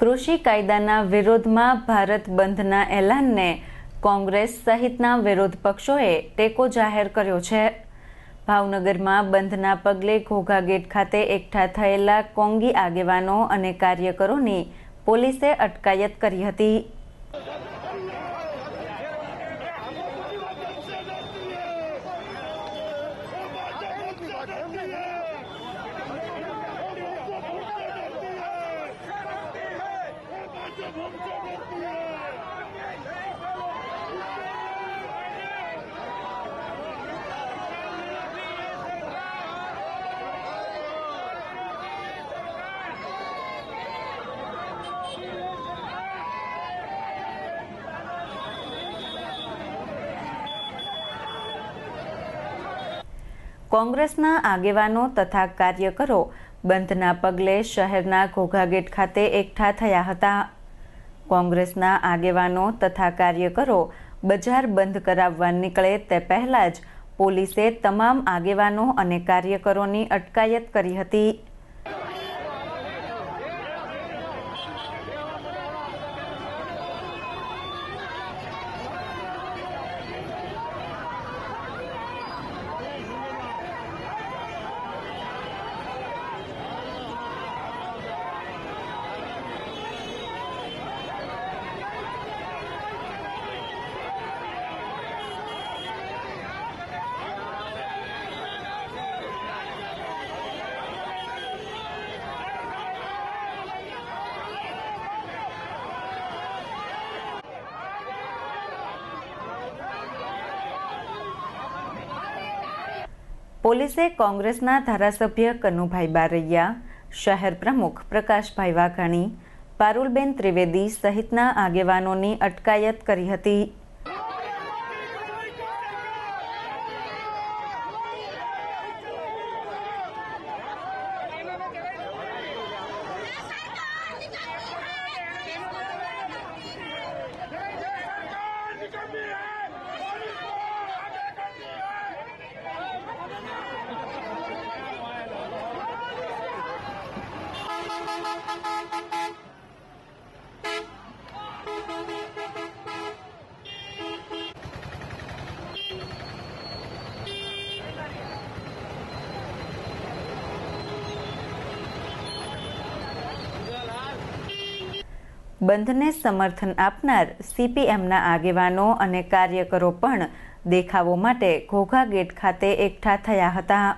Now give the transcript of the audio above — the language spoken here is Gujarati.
કૃષિ કાયદાના વિરોધમાં ભારત બંધના એલાનને કોંગ્રેસ સહિતના વિરોધ પક્ષોએ ટેકો જાહેર કર્યો છે. ભાવનગરમાં બંધના પગલે ઘોઘા ગેટ ખાતે એકઠા થયેલા કોંગી આગેવાનો અને કાર્યકરોની પોલીસે અટકાયત કરી હતી. કોંગ્રેસના આગેવાનો તથા કાર્યકરો બંધના પગલે શહેરના ઘોઘાગેટ ખાતે એકઠા થયા હતા. કોંગ્રેસના આગેવાનો તથા કાર્યકરો બજાર બંધ કરાવવા નીકળે તે પહેલા જ પોલીસે તમામ આગેવાનો અને કાર્યકરોની અટકાયત કરી હતી. પોલીસે કોંગ્રેસના ધારાસભ્ય કનુભાઈ બારૈયા, શહેર પ્રમુખ પ્રકાશભાઈ વાઘાણી, પારુલબેન ત્રિવેદી સહિતના આગેવાનોની અટકાયત કરી હતી. બંધને સમર્થન આપનાર સીપીએમના આગેવાનો અને કાર્યકરો પણ દેખાવો માટે ઘોઘા ગેટ ખાતે એકઠા થયા હતા.